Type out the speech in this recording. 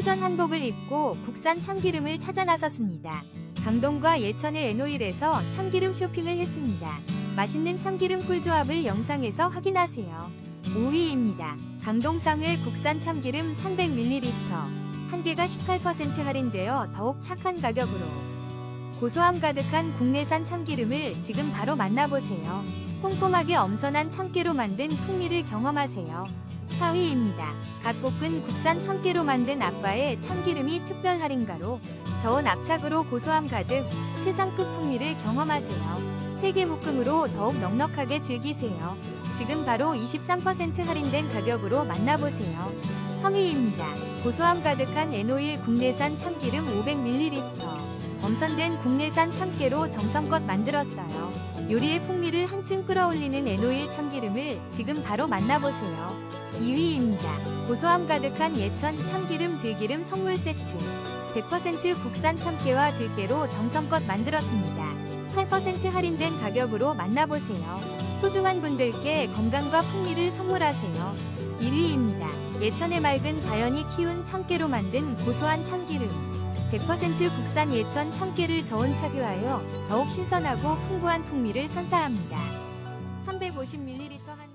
퓨전 한복을 입고 국산 참기름을 찾아 나섰습니다. 강동과 예천의 에노일에서 참기름 쇼핑을 했습니다. 맛있는 참기름 꿀조합을 영상에서 확인하세요. 5위입니다. 강동상을 국산 참기름 300ml 한 개가 18% 할인되어 더욱 착한 가격으로 고소함 가득한 국내산 참기름을 지금 바로 만나보세요. 꼼꼼하게 엄선한 참깨로 만든 풍미를 경험하세요. 4위입니다. 갓 볶은 국산 참깨로 만든 아빠의 참기름이 특별 할인가로 저온 압착으로 고소함 가득 최상급 풍미를 경험하세요. 세개 묶음으로 더욱 넉넉하게 즐기세요. 지금 바로 23% 할인된 가격으로 만나보세요. 3위입니다. 고소함 가득한 에노일 국내산 참기름 500ml. 엄선된 국내산 참깨로 정성껏 만들었어요. 요리의 풍미를 한층 끌어올리는 에노일 참기름을 지금 바로 만나보세요. 2위입니다. 고소함 가득한 예천 참기름 들기름 선물 세트. 100% 국산 참깨와 들깨로 정성껏 만들었습니다. 8% 할인된 가격으로 만나보세요. 소중한 분들께 건강과 풍미를 선물하세요. 1위입니다. 예천의 맑은 자연이 키운 참깨로 만든 고소한 참기름. 100% 국산 예천 참깨를 저온 착유하여 더욱 신선하고 풍부한 풍미를 선사합니다. 350ml 한